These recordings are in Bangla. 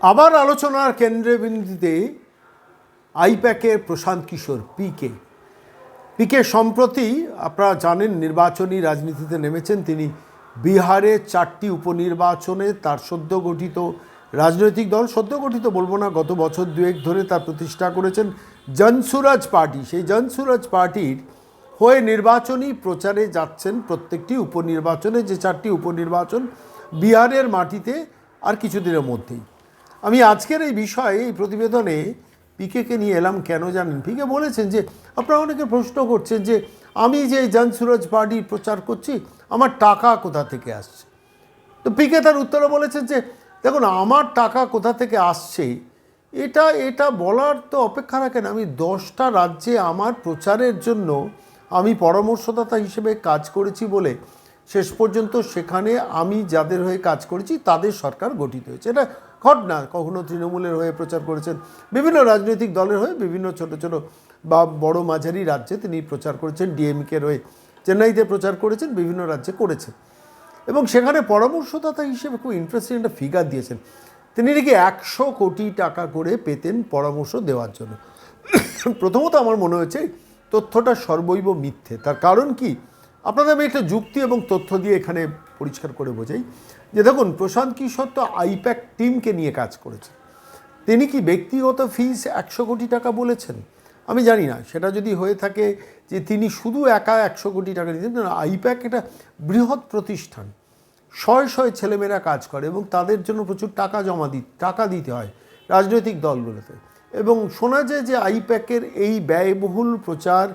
আবার আলোচনার কেন্দ্রবিন্দুতে আইপ্যাকের প্রশান্ত কিশোর পিকে পিকে সম্প্রতি, আপনারা জানেন, নির্বাচনী রাজনীতিতে নেমেছেন। তিনি বিহারে চারটি উপনির্বাচনে তার সদ্য গঠিত রাজনৈতিক দল, সদ্য গঠিত বলব না, গত বছর দুয়েক ধরে তার প্রতিষ্ঠা করেছেন জনসুরাজ পার্টি। সেই জনসুরাজ পার্টির হয়ে নির্বাচনী প্রচারে যাচ্ছেন প্রত্যেকটি উপনির্বাচনে। যে চারটি উপনির্বাচন বিহারের মাটিতে আর কিছুদিনের মধ্যেই। আমি আজকের এই বিষয়ে, এই প্রতিবেদনে পিকেকে নিয়ে এলাম কেন জানেন? পিকে বলেছেন যে, আপনারা অনেকে প্রশ্ন করছেন যে, আমি যে জনসুরজ পার্টি প্রচার করছি, আমার টাকা কোথা থেকে আসছে? তো পিকে তার উত্তরে বলেছেন যে, দেখুন, আমার টাকা কোথা থেকে আসছে, এটা এটা বলার তো অপেক্ষা রাখেন। আমি দশটা রাজ্যে আমার প্রচারের জন্য আমি পরামর্শদাতা হিসেবে কাজ করেছি বলে শেষ পর্যন্ত সেখানে আমি যাদের হয়ে কাজ করেছি, তাদের সরকার গঠিত হয়েছে। এটা ঘটনা কখনো তৃণমূলের হয়ে প্রচার করেছেন বিভিন্ন রাজনৈতিক দলের হয়ে বিভিন্ন ছোট ছোট বা বড় মাঝারি রাজ্যে তিনি প্রচার করেছেন, ডিএমকের হয়ে চেন্নাইতে প্রচার করেছেন, বিভিন্ন রাজ্যে করেছেন। এবং সেখানে পরামর্শদাতা হিসেবে খুব ইন্টারেস্টিং একটা ফিগার দিয়েছেন। তিনি নাকি একশো কোটি টাকা করে পেতেন পরামর্শ দেওয়ার জন্য। প্রথমত আমার মনে হয়েছে তথ্যটা সর্বৈব মিথ্যে। তার কারণ কি? আপনাদের আমি একটা যুক্তি এবং তথ্য দিয়ে এখানে পরিষ্কার করে বোঝাই। যে দেখুন, প্রশান্ত কিশোর তো আইপ্যাক টিমকে নিয়ে কাজ করেছে। তিনি কি ব্যক্তিগত ফিস একশো কোটি টাকা বলেছেন? আমি জানি না। সেটা যদি হয়ে থাকে যে তিনি শুধু একা একশো কোটি টাকা দিতেন আইপ্যাক এটা বৃহৎ প্রতিষ্ঠান। শয়ে শয়ে ছেলেমেয়েরা কাজ করে এবং তাদের জন্য প্রচুর টাকা জমা দি, টাকা দিতে হয় রাজনৈতিক দলগুলোতে। এবং শোনা যায় যে আইপ্যাকের এই ব্যয়বহুল প্রচার,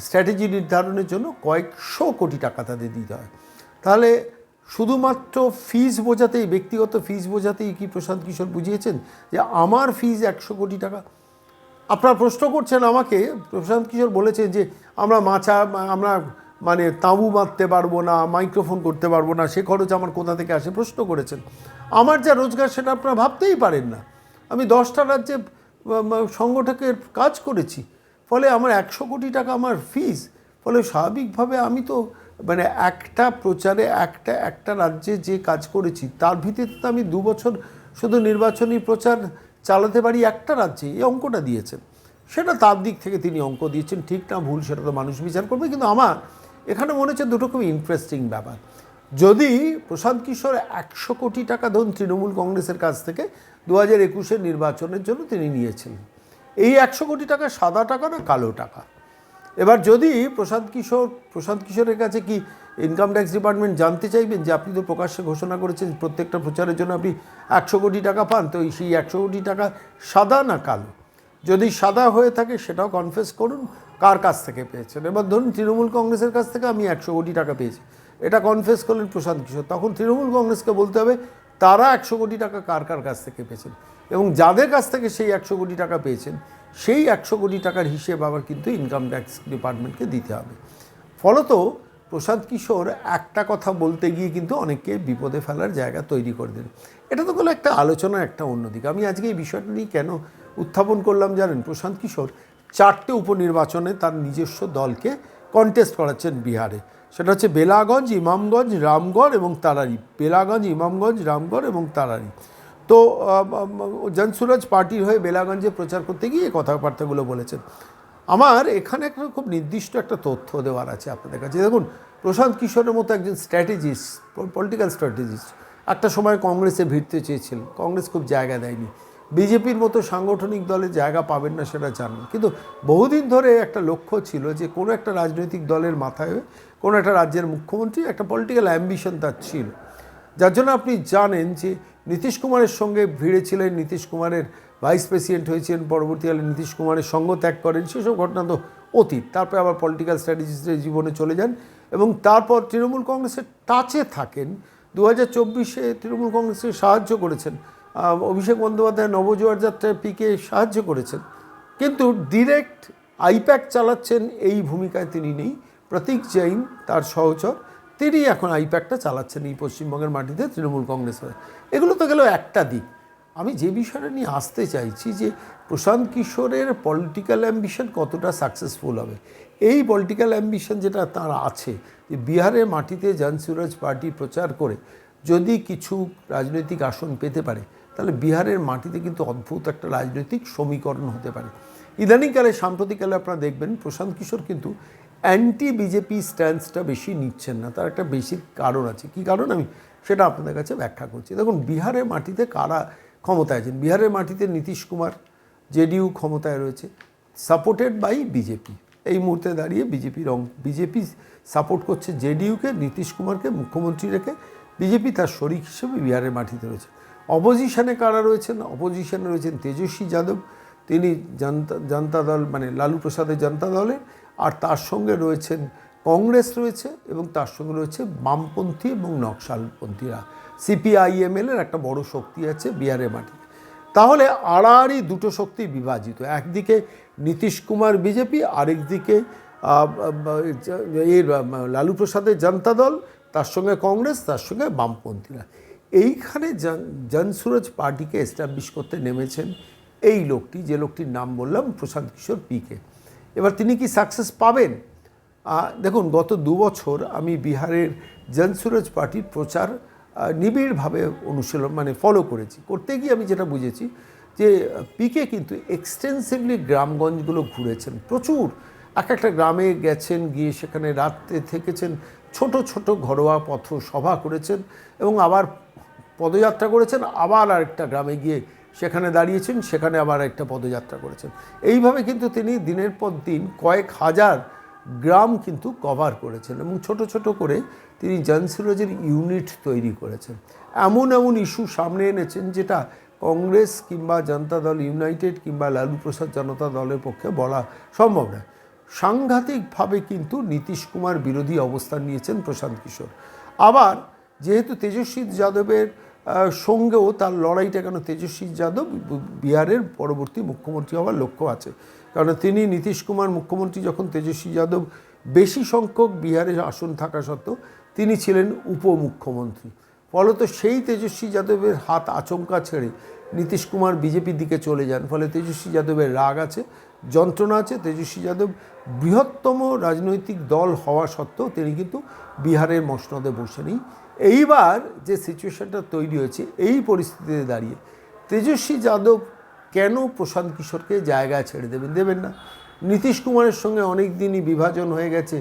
স্ট্র্যাটেজি নির্ধারণের জন্য কয়েকশো কোটি টাকা তাদের দিতে হয়। তাহলে শুধুমাত্র ফিজ বোঝাতেই, ব্যক্তিগত ফিজ বোঝাতেই কি প্রশান্ত কিশোর বুঝিয়েছেন? যে আমার ফিজ একশো কোটি টাকা। আপনারা প্রশ্ন করছেন আমাকে, প্রশান্ত কিশোর বলেছেন যে আমরা মাছা, আমরা মানে তাঁবু বাঁধতে পারব না মাইক্রোফোন করতে পারব না, সে খরচ আমার কোথা থেকে আসে? প্রশ্ন করেছেন। আমার যা রোজগার সেটা আপনারা ভাবতেই পারেন না। আমি দশটা রাজ্যে সংগঠকের কাজ করেছি। ফলে আমার একশো কোটি টাকা আমার ফিজ ফলে স্বাভাবিকভাবে আমি তো মানে একটা প্রচারে, একটা একটা রাজ্যে যে কাজ করেছি, তার ভিত্তিতে তো আমি দু বছর শুধু নির্বাচনী প্রচার চালাতে পারি একটা রাজ্যে, এই অঙ্কটা দিয়েছেন। সেটা তার দিক থেকে তিনি অঙ্ক দিয়েছেন, ঠিক না ভুল সেটা তো মানুষ বিচার করবে, কিন্তু আমার এখানে মনে হচ্ছে দুটো খুব ইন্টারেস্টিং ব্যাপার। যদি প্রশান্ত কিশোর একশো কোটি টাকা ধরুন তৃণমূল কংগ্রেসের কাছ থেকে দু হাজার একুশের নির্বাচনের জন্য তিনি নিয়েছিলেন এই একশো কোটি টাকা সাদা টাকা না কালো টাকা? এবার যদি প্রশান্ত কিশোর, প্রশান্ত কিশোরের কাছে কি ইনকাম ট্যাক্স ডিপার্টমেন্ট জানতে চাইবেন যে আপনি তো প্রকাশ্যে ঘোষণা করেছেন প্রত্যেকটা প্রচারের জন্য আপনি একশো কোটি টাকা পান, তো সেই একশো কোটি টাকা সাদা না কালো? যদি সাদা হয়ে থাকে সেটাও কনফেস করুন কার কাছ থেকে পেয়েছেন। এবার ধরুন তৃণমূল কংগ্রেসের কাছ থেকে আমি একশো কোটি টাকা পেয়েছি, এটা কনফেস করলেন প্রশান্ত কিশোর, তখন তৃণমূল কংগ্রেসকে বলতে হবে তারা একশো কোটি টাকা কার কার কাছ থেকে পেয়েছেন? এবং যাদের কাছ থেকে সেই একশো কোটি টাকা পেয়েছেন সেই একশো কোটি টাকার হিসেব আবার কিন্তু ইনকাম ট্যাক্স ডিপার্টমেন্টকে দিতে হবে। ফলত প্রসাদ কিশোর একটা কথা বলতে গিয়ে কিন্তু অনেককে বিপদে ফেলার জায়গা তৈরি করে দেন। এটা তো হলো একটা আলোচনা, একটা অন্যদিকে আমি আজকে এই বিষয়টা নিয়ে কেন উত্থাপন করলাম জানেন? প্রশান্ত কিশোর চারটে উপনির্বাচনে তার নিজস্ব দলকে কন্টেস্ট করাচ্ছেন বিহারে। সেটা হচ্ছে বেলাগঞ্জ, ইমামগঞ্জ, রামগড় এবং তারারি। বেলাগঞ্জ, ইমামগঞ্জ, রামগড় এবং তারারি। তো জনসুরাজ পার্টির হয়ে বেলাগঞ্জে প্রচার করতে গিয়ে কথাবার্তাগুলো বলেছেন। আমার এখানে একটা খুব নির্দিষ্ট একটা তথ্য দেওয়ার আছে আপনাদের কাছে। দেখুন, প্রশান্ত কিশোরের মতো একজন স্ট্র্যাটেজিস্ট পলিটিক্যাল স্ট্র্যাটেজিস্ট একটা সময় কংগ্রেসে ভিড়তে চেয়েছিল। কংগ্রেস খুব জায়গা দেয়নি। বিজেপির মতো সাংগঠনিক দলে জায়গা পাবেন না সেটা জানেন। কিন্তু বহুদিন ধরে একটা লক্ষ্য ছিল যে, কোনো একটা রাজনৈতিক দলের মাথায়, কোনো একটা রাজ্যের মুখ্যমন্ত্রী একটা পলিটিক্যাল অ্যাম্বিশন তার ছিল। যার জন্য আপনি জানেন যে নীতিশ কুমারের সঙ্গে ভিড়ে ছিলেন, নীতিশ কুমারের ভাইস প্রেসিডেন্ট হয়েছেন, পরবর্তীকালে নীতিশ কুমারের সঙ্গ ত্যাগ করেন, সেসব ঘটনা তো অতীত। তারপরে আবার পলিটিক্যাল স্ট্র্যাটেজিস্টের জীবনে চলে যান এবং তারপর তৃণমূল কংগ্রেসের টাচে থাকেন। দু হাজার চব্বিশে তৃণমূল কংগ্রেসকে সাহায্য করেছেন। অভিষেক বন্দ্যোপাধ্যায় নবজোয়ার যাত্রায় পিকে সাহায্য করেছেন। কিন্তু ডিরেক্ট আইপ্যাক চালাচ্ছেন এই ভূমিকায় তিনি নেই। প্রতীক জৈন, তার সহচর। তিনি এখন আইপ্যাকটা চালাচ্ছেন এই পশ্চিমবঙ্গের মাটিতে, তৃণমূল কংগ্রেসের এগুলো তো গেল একটা দিক। আমি যে বিষয়টা নিয়ে আসতে চাইছি যে প্রশান্ত কিশোরের পলিটিক্যাল অ্যাম্বিশন কতটা সাকসেসফুল হবে? এই পলিটিক্যাল অ্যাম্বিশন যেটা তার আছে, যে বিহারের মাটিতে জনসুরাজ পার্টি প্রচার করে যদি কিছু রাজনৈতিক আসন পেতে পারে, তাহলে বিহারের মাটিতে কিন্তু অদ্ভুত একটা রাজনৈতিক সমীকরণ হতে পারে। ইদানিংকালে সাম্প্রতিককালে আপনারা দেখবেন প্রশান্ত কিশোর কিন্তু অ্যান্টি বিজেপি স্ট্যান্সটা বেশি নিচ্ছেন না, তার একটা বেশি কারণ আছে। কি কারণ? আমি সেটা আপনাদের কাছে ব্যাখ্যা করছি। দেখুন বিহারের মাটিতে কারা ক্ষমতায় আছেন? বিহারের মাটিতে নীতিশ কুমার, জেডিইউ ক্ষমতায় রয়েছে সাপোর্টেড বাই বিজেপি এই মুহূর্তে দাঁড়িয়ে বিজেপির অং বিজেপি সাপোর্ট করছে জেডিইউকে, নীতিশ কুমারকে, মুখ্যমন্ত্রী রেখে। বিজেপি তার শরিক হিসেবে বিহারের মাটিতে রয়েছে। অপোজিশনে কারা রয়েছেন? অপোজিশনে রয়েছেন তেজস্বী যাদব। তিনি জনতা জনতা দল মানে লালু প্রসাদের জনতা দলের আর তার সঙ্গে রয়েছেন কংগ্রেস রয়েছে এবং তার সঙ্গে রয়েছে বামপন্থী এবং নকশালপন্থীরা। সিপিআইএমএল এর একটা বড় শক্তি আছে বিহারের মাটিতে তাহলে আড়াআড়ি দুটো শক্তি বিভাজিত, একদিকে নীতিশ কুমার বিজেপি, আরেকদিকে এর লালু প্রসাদের জনতা দল, তার সঙ্গে কংগ্রেস, তার সঙ্গে বামপন্থীরা। এইখানে জনসুরজ পার্টিকে এস্টাবলিশ করতে নেমেছেন এই লোকটি, যে লোকটির নাম বললাম প্রশান্ত কিশোর পিকে এবার তিনি কি সাকসেস পাবেন? দেখুন, গত দু বছর আমি বিহারের জনসুরজ পার্টির প্রচার নিবিড়ভাবে অনুশীলন মানে ফলো করেছি। করতে গিয়ে আমি যেটা বুঝেছি যে পিকে কিন্তু এক্সটেন্সিভলি গ্রামগঞ্জগুলো ঘুরেছেন। প্রচুর। এক একটা গ্রামে গেছেন, গিয়ে সেখানে রাত্রে থেকেছেন, ছোট ছোট ঘরোয়া পথ সভা করেছেন এবং আবার পদযাত্রা করেছেন, আবার আরেকটা গ্রামে গিয়ে সেখানে দাঁড়িয়েছেন, সেখানে আবার একটা পদযাত্রা করেছেন। এইভাবে কিন্তু তিনি দিনের পর দিন কয়েক হাজার গ্রাম কিন্তু কভার করেছেন এবং ছোট ছোট করে তিনি জনসিরোজের ইউনিট তৈরি করেছেন। এমন এমন ইস্যু সামনে এনেছেন যেটা কংগ্রেস কিংবা জনতা দল, ইউনাইটেড কিংবা লালু প্রসাদ জনতা দলের পক্ষে বলা সম্ভব নয়। সাংঘাতিকভাবে কিন্তু নীতিশ কুমার বিরোধী অবস্থান নিয়েছেন প্রশান্ত কিশোর। আবার যেহেতু তেজস্বী যাদবের সঙ্গেও তার লড়াইটা কেন তেজস্বী যাদব? বিহারের পরবর্তী মুখ্যমন্ত্রী হওয়ার লক্ষ্য আছে। কারণ তিনি নীতিশ কুমার মুখ্যমন্ত্রী যখন তেজস্বী যাদব বেশি সংখ্যক বিহারের আসন থাকা সত্ত্বেও তিনি ছিলেন উপমুখ্যমন্ত্রী। ফলত সেই তেজস্বী যাদবের হাত আচমকা ছেড়ে নীতিশ কুমার বিজেপির দিকে চলে যান। ফলে তেজস্বী যাদবের রাগ আছে, যন্ত্রণা আছে। তেজস্বী যাদব বৃহত্তম রাজনৈতিক দল হওয়া সত্ত্বেও তিনি কিন্তু বিহারের মসনদে বসে নেই এইবার যে সিচুয়েশনটা তৈরি হয়েছে, এই পরিস্থিতিতে দাঁড়িয়ে তেজস্বী যাদব কেন প্রশান্ত কিশোরকে জায়গা ছেড়ে দেবেন? দেবেন না। নীতিশ কুমারের সঙ্গে অনেক দিনই বিভাজন হয়ে গেছে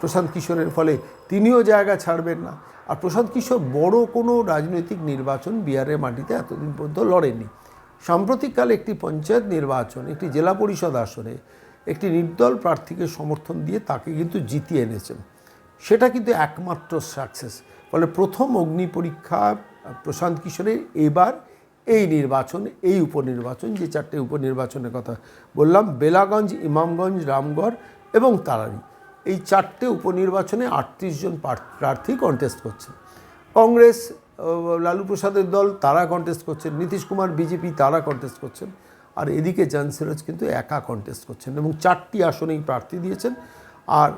প্রশান্ত কিশোরের ফলে। তিনিও জায়গা ছাড়বেন না। আর প্রশান্ত কিশোর বড় কোনো রাজনৈতিক নির্বাচন বিহারের মাটিতে এতদিন পর্যন্ত লড়েননি। সাম্প্রতিককালে একটি পঞ্চায়েত নির্বাচন, একটি জেলা পরিষদ আসনে একটি নির্দল প্রার্থীকে সমর্থন দিয়ে তাকে কিন্তু জিতিয়ে এনেছেন। সেটা কিন্তু একমাত্র সাকসেস ফলে প্রথম অগ্নি পরীক্ষা, প্রশান্ত কিশোরের, এবার এই নির্বাচন, এই উপনির্বাচন, যে চারটে উপনির্বাচনের কথা বললাম, বেলাগঞ্জ, ইমামগঞ্জ, রামগড় এবং তারারি। এই চারটে উপনির্বাচনে আটত্রিশ জন প্রার্থী কন্টেস্ট করছেন কংগ্রেস লালু প্রসাদের দল, তারা কন্টেস্ট করছেন নীতিশ কুমার, বিজেপি, তারা কন্টেস্ট করছেন। আর এদিকে জানসিরজ কিন্তু একা কন্টেস্ট করছেন এবং চারটি আসনেই প্রার্থী দিয়েছেন। আর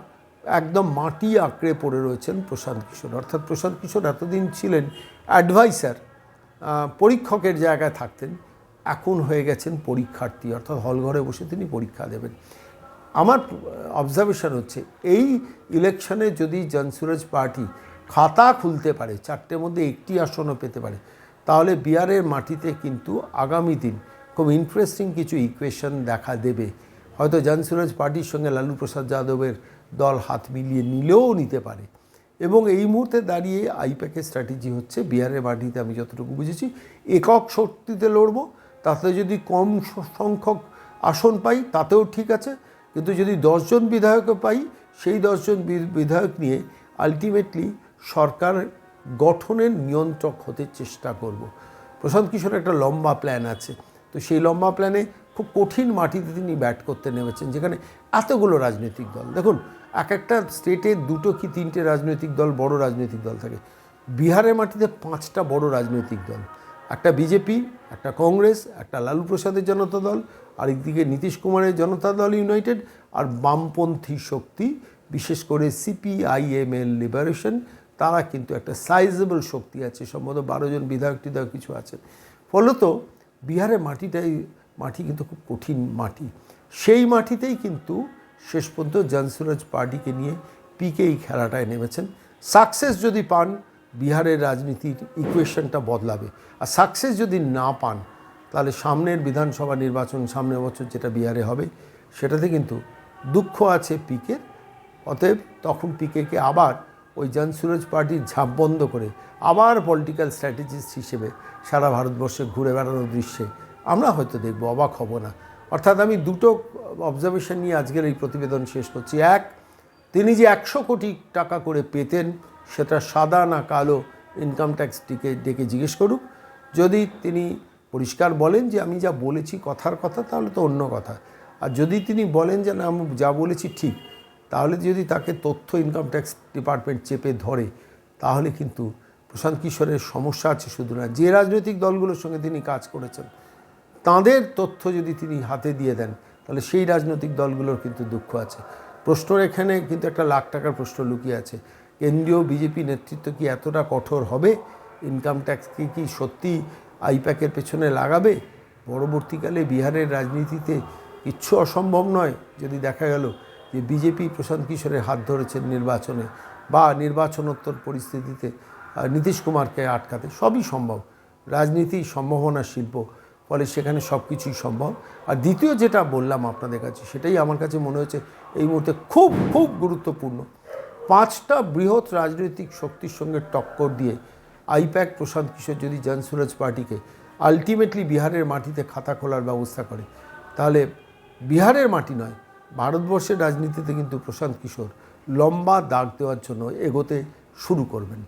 একদম মাটি আঁকড়ে পড়ে রয়েছেন প্রশান্ত কিশোর। অর্থাৎ প্রশান্ত কিশোর এতদিন ছিলেন অ্যাডভাইসার পরীক্ষকের জায়গায় থাকতেন। এখন হয়ে গেছেন পরীক্ষার্থী, অর্থাৎ হলঘরে বসে তিনি পরীক্ষা দেবেন। আমার অবজারভেশন হচ্ছে, এই ইলেকশনে যদি জনসুরজ পার্টি খাতা খুলতে পারে চারটের মধ্যে একটি আসনও পেতে পারে, তাহলে বিহারের মাটিতে কিন্তু আগামী দিন খুব ইন্টারেস্টিং কিছু ইকুয়েশন দেখা দেবে। হয়তো জনসুরজ পার্টির সঙ্গে লালু প্রসাদ যাদবের দল হাত মিলিয়ে নিলেও নিতে পারে। এবং এই মুহূর্তে দাঁড়িয়ে আইপ্যাকের স্ট্র্যাটেজি হচ্ছে বিহারের মাটিতে আমি যতটুকু বুঝেছি, একক শক্তিতে লড়ব, তাতে যদি কম সংখ্যক আসন পাই তাতেও ঠিক আছে, কিন্তু যদি দশজন বিধায়কও পাই, সেই দশজন বিধায়ক নিয়ে আলটিমেটলি সরকার গঠনের নিয়ন্ত্রক হতে চেষ্টা করব। প্রশান্ত কিশোর একটা লম্বা প্ল্যান আছে, তো সেই লম্বা প্ল্যানে খুব কঠিন মাটিতে তিনি ব্যাট করতে নেমেছেন, যেখানে এতগুলো রাজনৈতিক দল। দেখুন, এক একটা স্টেটে দুটো কি তিনটে রাজনৈতিক দল, বড় রাজনৈতিক দল থাকে। বিহারের মাটিতে পাঁচটা বড় রাজনৈতিক দল। একটা বিজেপি একটা কংগ্রেস একটা লালু প্রসাদের জনতা দল, আর একদিকে নীতিশ কুমারের জনতা দল ইউনাইটেড আর বামপন্থী শক্তি, বিশেষ করে সিপিআইএমএল লিবারেশন তারা কিন্তু একটা সাইজেবল শক্তি আছে। সম্ভবত বারো জন বিধায়ক টিধায়ক কিছু আছে ফলত বিহারের মাটিটাই মাটি কিন্তু খুব কঠিন মাটি। সেই মাটিতেই কিন্তু শেষ পর্যন্ত জনসুরজ পার্টিকে নিয়ে পিকে এই খেলাটায় নেমেছেন। সাকসেস যদি পান, বিহারের রাজনীতির ইকুয়েশনটা বদলাবে। আর সাকসেস যদি না পান, তাহলে সামনের বিধানসভা নির্বাচন সামনের বছর যেটা বিহারে হবে, সেটাতে কিন্তু দুঃখ আছে পিকের অতএব তখন পিকেকে আবার ওই জনসুরজ পার্টির ঝাঁপ বন্ধ করে আবার পলিটিক্যাল স্ট্র্যাটেজিস্ট হিসেবে সারা ভারতবর্ষে ঘুরে বেড়ানোর দৃশ্যে আমরা হয়তো দেখব, অবাক হব না। অর্থাৎ আমি দুটো অবজারভেশন নিয়ে আজকের এই প্রতিবেদন শেষ করছি। এক, তিনি যে একশো কোটি টাকা করে পেতেন, সেটা সাদা না কালো ইনকাম ট্যাক্সটিকে ডেকে জিজ্ঞেস করুক। যদি তিনি পরিষ্কার বলেন যে আমি যা বলেছি কথার কথা, তাহলে তো অন্য কথা। আর যদি তিনি বলেন যে না, আমি যা বলেছি ঠিক, তাহলে যদি তাকে তথ্য ইনকাম ট্যাক্স ডিপার্টমেন্ট চেপে ধরে, তাহলে কিন্তু প্রশান্ত কিশোরের সমস্যা আছে শুধু না। যে রাজনৈতিক দলগুলোর সঙ্গে তিনি কাজ করেছেন তাঁদের তথ্য যদি তিনি হাতে দিয়ে দেন, তাহলে সেই রাজনৈতিক দলগুলোর কিন্তু দুঃখ আছে। প্রশ্ন এখানে কিন্তু একটা লাখ টাকার প্রশ্ন লুকিয়ে আছে। কেন্দ্রীয় বিজেপি নেতৃত্ব কি এতটা কঠোর হবে? ইনকাম ট্যাক্সকে কি কি সত্যি আইপ্যাকের পেছনে লাগাবে? পরবর্তীকালে বিহারের রাজনীতিতে কিচ্ছু অসম্ভব নয়। যদি দেখা গেল যে বিজেপি প্রশান্ত কিশোরের হাত ধরেছেন নির্বাচনে বা নির্বাচনোত্তর পরিস্থিতিতে নীতিশ কুমারকে আটকাতে, সবই সম্ভব। রাজনীতি সম্ভাবনা শিল্প। ফলে সেখানে সব কিছুই সম্ভব। আর দ্বিতীয় যেটা বললাম আপনাদের কাছে, সেটাই আমার কাছে মনে হয়েছে এই মুহূর্তে খুব খুব গুরুত্বপূর্ণ। পাঁচটা বৃহৎ রাজনৈতিক শক্তির সঙ্গে টক্কর দিয়ে আইপ্যাক প্রশান্ত কিশোর যদি জনসুরজ পার্টিকে আলটিমেটলি বিহারের মাটিতে খাতা খোলার ব্যবস্থা করে, তাহলে বিহারের মাটি নয়, ভারতবর্ষের রাজনীতিতে কিন্তু প্রশান্ত কিশোর লম্বা দাগ দেওয়ার জন্য এগোতে শুরু করবেন।